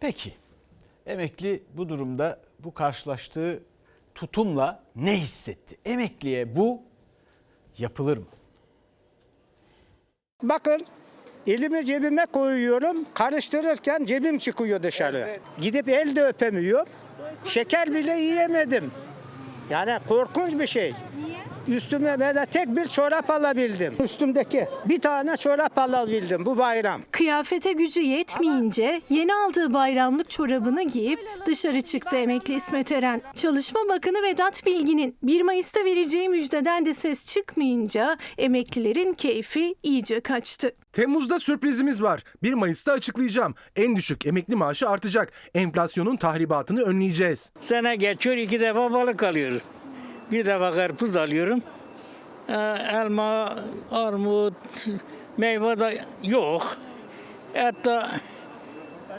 Peki emekli bu durumda bu karşılaştığı tutumla ne hissetti? Emekliye bu yapılır mı? Bakın elimi cebime koyuyorum. Karıştırırken cebim çıkıyor dışarı. Gidip el de öpemiyorum. Şeker bile yiyemedim. Yani korkunç bir şey. Üstüme böyle tek bir çorap alabildim. Üstümdeki bir tane çorap alabildim bu bayram. Kıyafete gücü yetmeyince yeni aldığı bayramlık çorabını giyip dışarı çıktı emekli İsmet Eren. Çalışma Bakanı Vedat Bilgin'in 1 Mayıs'ta vereceği müjdeden de ses çıkmayınca emeklilerin keyfi iyice kaçtı. Temmuz'da sürprizimiz var. 1 Mayıs'ta açıklayacağım. En düşük emekli maaşı artacak. Enflasyonun tahribatını önleyeceğiz. Sene geçiyor iki defa balık alıyoruz. Bir defa karpuz alıyorum. Ee, elma, armut, meyve de yok. Hatta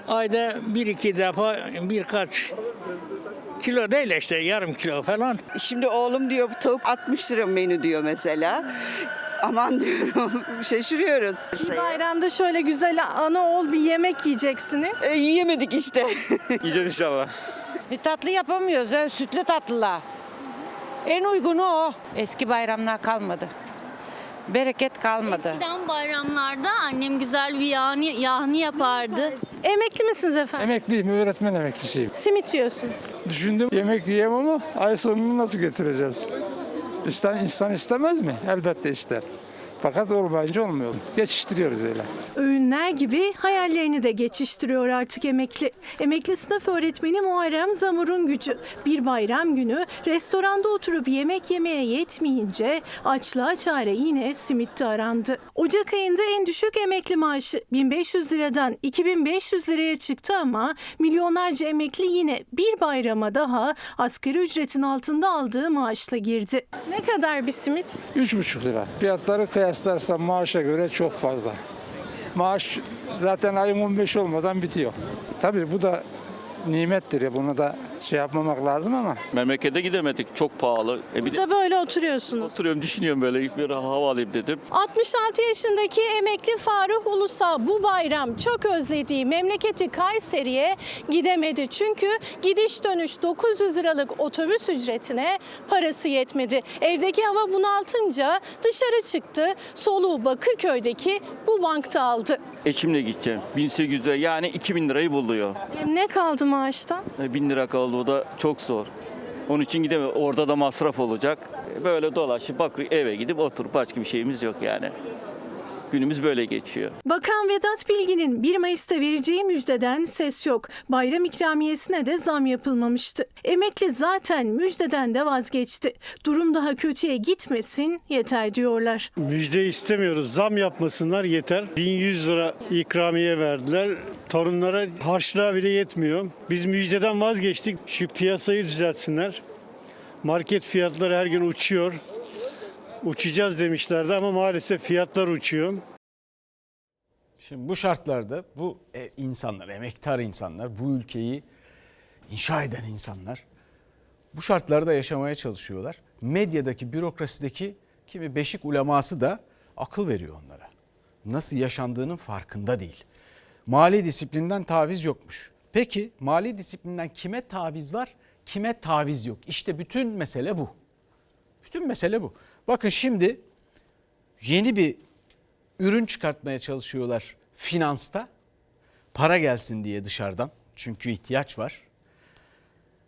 ayda bir iki defa birkaç kilo değil işte yarım kilo falan. Şimdi oğlum diyor tavuk 60 lira menü diyor mesela. Aman diyorum şaşırıyoruz. Bayramda şöyle güzel ana ol bir yemek yiyeceksiniz. E, yiyemedik işte. Yiyeceğiz inşallah. Bir tatlı yapamıyoruz. ya, sütlü tatlılar. En uygunu o. Eski bayramlar kalmadı. Bereket kalmadı. Eskiden bayramlarda annem güzel bir yağını, yağını yapardı. Emekli misiniz efendim? Emekliyim, öğretmen emeklisiyim. Simit yiyorsun. Düşündüm yemek yiyeyim ama ay sonunu nasıl getireceğiz? İnsan, insan istemez mi? Elbette ister. Fakat olmayınca olmuyor. Geçiştiriyoruz öyle. Öğünler gibi hayallerini de geçiştiriyor artık emekli. Emekli sınıf öğretmeni Muharrem Zamur'un gücü. Bir bayram günü restoranda oturup yemek yemeye yetmeyince açlığa çare yine simitte arandı. Ocak ayında en düşük emekli maaşı 1500 liradan 2500 liraya çıktı ama milyonlarca emekli yine bir bayrama daha asgari ücretin altında aldığı maaşla girdi. Ne kadar bir simit? Üç buçuk lira. Fiyatları kıyaslarsan maaşa göre çok fazla. Maaş zaten ayın 15 olmadan bitiyor. Tabii bu da nimettir ya bunu da şey yapmamak lazım ama Memlekete gidemedik. Çok pahalı. E bir de Da böyle oturuyorsunuz. oturuyorum düşünüyorum böyle bir hava alayım dedim. 66 yaşındaki emekli Faruk Ulus'a bu bayram çok özlediği memleketi Kayseri'ye gidemedi. Çünkü gidiş dönüş 900 liralık otobüs ücretine parası yetmedi. Evdeki hava bunaltınca dışarı çıktı. Soluğu Bakırköy'deki bu bankta aldı. Eşimle gideceğim. 1800 lira yani 2000 lirayı buluyor. Ne kaldı maaştan? E, 1000 lira kaldı o da çok zor. Onun için gidemem. Orada da masraf olacak. Böyle dolaşıp bakır eve gidip oturup başka bir şeyimiz yok yani. Günümüz böyle geçiyor. Bakan Vedat Bilgin'in 1 Mayıs'ta vereceği müjdeden ses yok. Bayram ikramiyesine de zam yapılmamıştı. Emekli zaten müjdeden de vazgeçti. Durum daha kötüye gitmesin yeter diyorlar. Müjde istemiyoruz. Zam yapmasınlar yeter. 1100 lira ikramiye verdiler. Torunlara harçlığa bile yetmiyor. Biz müjdeden vazgeçtik. Şu piyasayı düzeltsinler. Market fiyatları her gün uçuyor. Uçacağız demişlerdi ama maalesef fiyatlar uçuyor. Şimdi bu şartlarda bu e, insanlar, emektar insanlar, bu ülkeyi inşa eden insanlar bu şartlarda yaşamaya çalışıyorlar. Medyadaki, bürokrasideki kimi beşik uleması da akıl veriyor onlara. Nasıl yaşandığının farkında değil. Mali disiplinden taviz yokmuş. Peki mali disiplinden kime taviz var, kime taviz yok? İşte bütün mesele bu. Bütün mesele bu. Bakın şimdi yeni bir ürün çıkartmaya çalışıyorlar finansta. Para gelsin diye dışarıdan. Çünkü ihtiyaç var.